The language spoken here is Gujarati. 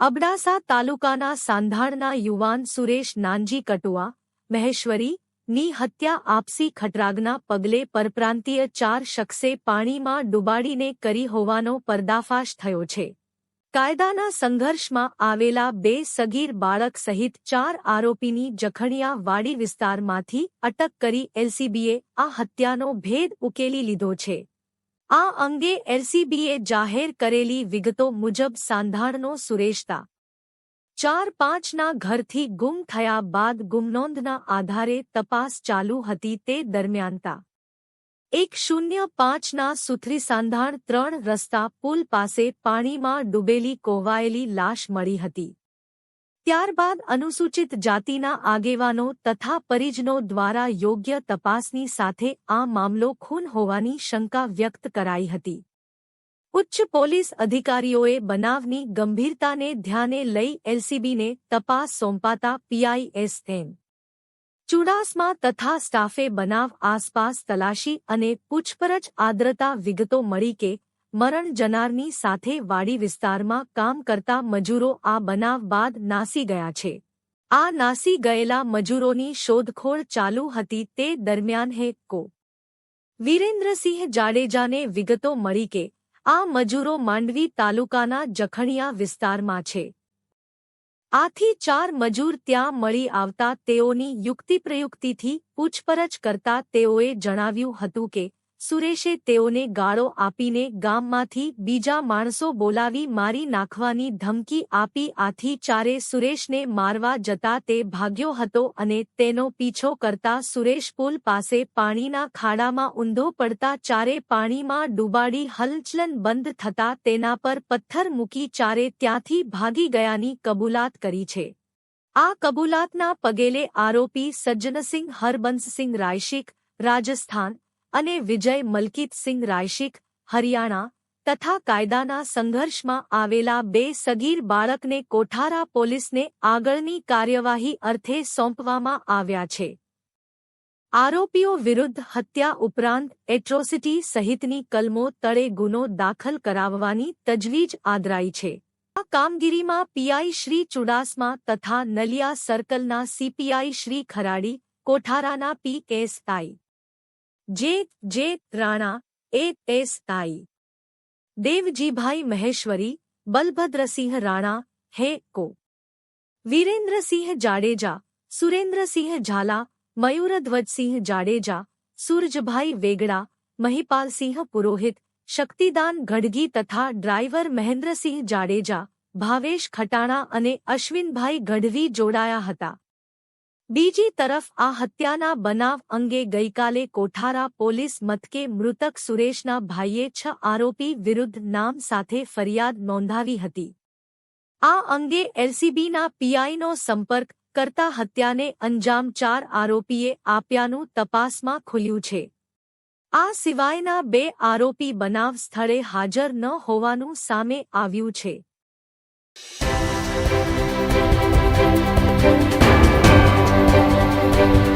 અબડાસા તાલુકાના સાંધાણના યુવાન સુરેશ નાનજી કટુઆ, મહેશ્વરી, ની હત્યા આપસી ખટરાગના પગલે પરપ્રાંતીય ચાર શખ્સે પાણીમાં ડૂબાડીને કરી હોવાનો પર્દાફાશ થયો છે. કાયદાના સંઘર્ષમાં આવેલા બે સગીર બાળક સહિત ચાર આરોપીની જખણિયા વાડી વિસ્તારમાંથી અટક કરી એલસીબીએ આ હત્યાનો ભેદ ઉકેલી લીધો છે. આ અંગે એલસીબીએ જાહેર કરેલી વિગતો મુજબ સાંધાણનો સુરેશતા. ચાર પાંચના ઘરથી ગુમ થયા બાદ ગુમનોંધના આધારે તપાસ ચાલુ હતી તે દરમિયાનતા એક શૂન્ય પાંચના સુથરી સાંધાણ ત્રણ રસ્તા પુલ પાસે પાણીમાં ડૂબેલી કોવાયેલી લાશ મળી હતી. ત્યારબાદ અનુસૂચિત જાતિના આગેવાનો તથા પરિજનો દ્વારા યોગ્ય તપાસની સાથે આ મામલો ખૂન હોવાની શંકા વ્યક્ત કરાઈ હતી. ઉચ્ચ પોલીસ અધિકારીઓએ બનાવની ગંભીરતાને ધ્યાને લઈ એલસીબીને તપાસ સોંપાતા પીઆઈએસએમ. ચુડાસમા તથા સ્ટાફે બનાવ આસપાસ તલાશી અને પૂછપરછ આદ્રતા વિગતો મળી કે મરણ જનારની સાથે વાડી વિસ્તારમાં કામ કરતા મજૂરો આ બનાવ બાદ નાસી ગયા છે. આ નાસી ગયેલા મજૂરોની શોધખોળ ચાલુ હતી તે દરમિયાન હે કો. વીરેન્દ્રસિંહ જાડેજાને વિગતો મળી કે આ મજૂરો માંડવી તાલુકાના જખણિયા વિસ્તારમાં છે. આથી ચાર મજૂર ત્યાં મળી આવતા તેઓની યુક્તિપ્રયુક્તિથી પૂછપરછ કરતા તેઓએ જણાવ્યું હતું કે સુરેશે તેઓને ગાળો આપીને ગામમાંથી બીજા માણસો બોલાવી મારી નાખવાની ધમકી આપી આથી ચારે સુરેશને મારવા જતા તે ભાગ્યો હતો અને તેનો પીછો કરતા સુરેશ પુલ પાસે પાણીના ખાડામાં ઊંધો પડતા ચારે પાણીમાં ડૂબાડી હલચલન બંધ થતા તેના પર પથ્થર મૂકી ચારે ત્યાંથી ભાગી ગયાની કબૂલાત કરી છે. આ કબૂલાતના પગેલે આરોપી સજ્જનસિંહ હરબંસસિંહ રાયશિક રાજસ્થાન અને વિજય મલકીતસિંહ રાયશિક, હરિયાણા, તથા કાયદાના સંઘર્ષમાં આવેલા બે સગીર બાળકને કોઠારા પોલીસને આગળની કાર્યવાહી અર્થે સોંપવામાં આવ્યા છે. આરોપીઓ વિરુદ્ધ હત્યા ઉપરાંત એટ્રોસિટી સહિતની કલમો તળે ગુનો દાખલ કરાવવાની તજવીજ આદરાઈ છે. આ કામગીરીમાં પીઆઈ શ્રી ચુડાસમા તથા નલિયા સર્કલના CPI Shri Kharadi, કોઠારાના PSI J J Rana A S તાઈ દેવજીભાઈ મહેશ્વરી બલભદ્રસિંહ રાણા હે કો વીરેન્દ્રસિંહ જાડેજા સુરેન્દ્રસિંહ ઝાલા મયુરધ્વજસિંહ જાડેજા સૂરજભાઈ વેગડા મહિપાલસિંહ પુરોહિત શક્તિદાન ગઢગી તથા ડ્રાઈવર મહેન્દ્રસિંહ જાડેજા ભાવેશ ખટાણા અને અશ્વિનભાઈ ગઢવી જોડાયા હતા બીજી તરફ, આ હત્યાના બનાવ અંગે ગઈકાલે કોઠારા પોલીસ મથકે મૃતક સુરેશના ભાઈએ છ આરોપી વિરુદ્ધ નામ સાથે ફરિયાદ નોંધાવી હતી. આ અંગે એલસીબીના પીઆઈનો સંપર્ક કરતા હત્યાને અંજામ ચાર આરોપીએ આપ્યાનું તપાસમાં ખુલ્યું છે. આ સિવાયના બે આરોપી બનાવ સ્થળે હાજર ન હોવાનું સામે આવ્યું છે. Música